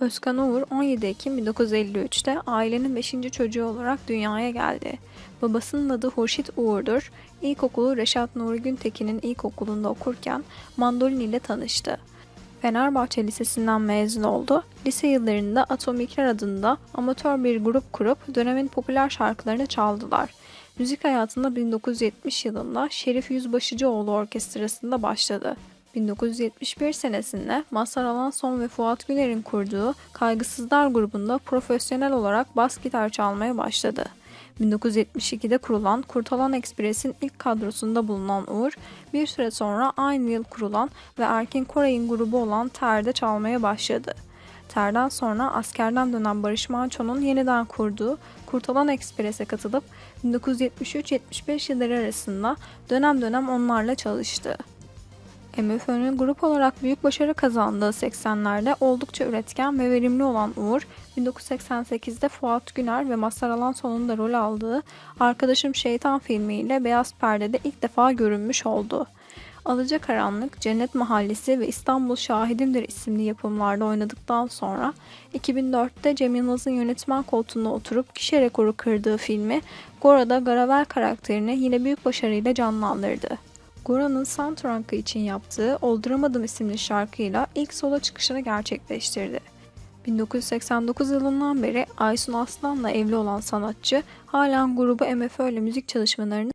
Özkan Uğur 17 Ekim 1953'te ailenin 5. çocuğu olarak dünyaya geldi. Babasının adı Hurşit Uğur'dur. İlkokulu Reşat Nuri Güntekin'in ilkokulunda okurken mandolin ile tanıştı. Fenerbahçe Lisesi'nden mezun oldu. Lise yıllarında Atomikler adında amatör bir grup kurup dönemin popüler şarkılarını çaldılar. Müzik hayatında 1970 yılında Şerif Yüzbaşıcıoğlu Orkestrası'nda başladı. 1971 senesinde Mazhar Alanson ve Fuat Güler'in kurduğu Kaygısızlar grubunda profesyonel olarak bas gitar çalmaya başladı. 1972'de kurulan Kurtalan Ekspres'in ilk kadrosunda bulunan Uğur, bir süre sonra aynı yıl kurulan ve Erkin Koray'ın grubu olan Ter'de çalmaya başladı. Ter'den sonra askerden dönen Barış Manço'nun yeniden kurduğu Kurtalan Ekspres'e katılıp 1973-75 yılları arasında dönem dönem onlarla çalıştı. MFÖ'nün grup olarak büyük başarı kazandığı 80'lerde oldukça üretken ve verimli olan Uğur, 1988'de Fuat Güner ve Mazhar Alanson'un da rol aldığı Arkadaşım Şeytan filmiyle Beyaz Perde'de ilk defa görünmüş oldu. Alacakaranlık, Cennet Mahallesi ve İstanbul Şahidimdir isimli yapımlarda oynadıktan sonra 2004'te Cem Yılmaz'ın yönetmen koltuğunda oturup kişi rekoru kırdığı filmi Gora'da Garavel karakterini yine büyük başarıyla canlandırdı. Gora'nın soundtrack'ı için yaptığı Olduramadım isimli şarkıyla ilk solo çıkışını gerçekleştirdi. 1989 yılından beri Aysun Aslan'la evli olan sanatçı halen grubu MFÖ ile müzik çalışmalarını